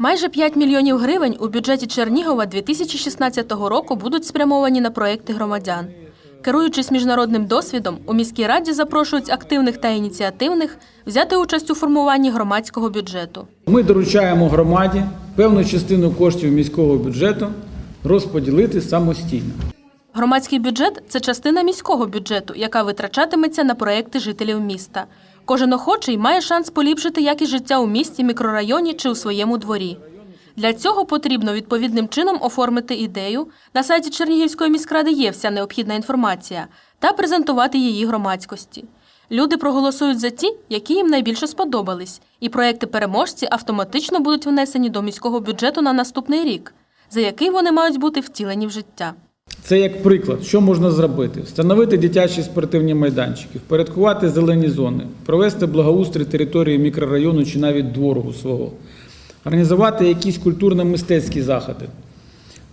Майже 5 мільйонів гривень у бюджеті Чернігова 2016 року будуть спрямовані на проекти громадян. Керуючись міжнародним досвідом, у міській раді запрошують активних та ініціативних взяти участь у формуванні громадського бюджету. Ми доручаємо громаді певну частину коштів міського бюджету розподілити самостійно. Громадський бюджет це частина міського бюджету, яка витрачатиметься на проекти жителів міста. Кожен охочий має шанс поліпшити якість життя у місті, мікрорайоні чи у своєму дворі. Для цього потрібно відповідним чином оформити ідею. На сайті Чернігівської міськради є вся необхідна інформація та презентувати її громадськості. Люди проголосують за ті, які їм найбільше сподобались, і проекти переможці автоматично будуть внесені до міського бюджету на наступний рік, за який вони мають бути втілені в життя. Це як приклад, що можна зробити: встановити дитячі спортивні майданчики, впорядкувати зелені зони, провести благоустрій території мікрорайону чи навіть двору свого, організувати якісь культурно-мистецькі заходи,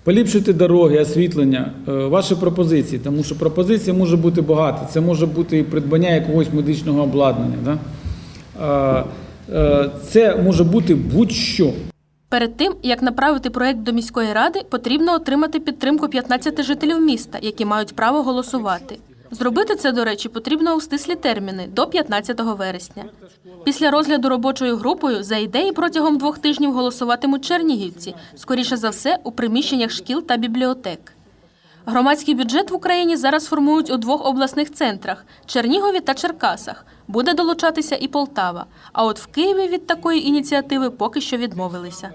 поліпшити дороги, освітлення, Е, ваші пропозиції, тому що пропозицій може бути багато. Це може бути і придбання якогось медичного обладнання. Да? Е, Це може бути будь-що. Перед тим, як направити проект до міської ради, потрібно отримати підтримку 15 жителів міста, які мають право голосувати. Зробити це, до речі, потрібно у стислі терміни до 15 вересня. Після розгляду робочою групою за ідеї протягом двох тижнів голосуватимуть чернігівці, скоріше за все, у приміщеннях шкіл та бібліотек. Громадський бюджет в Україні зараз формують у двох обласних центрах Чернігові та Черкасах. Буде долучатися і Полтава. А от в Києві від такої ініціативи поки що відмовилися.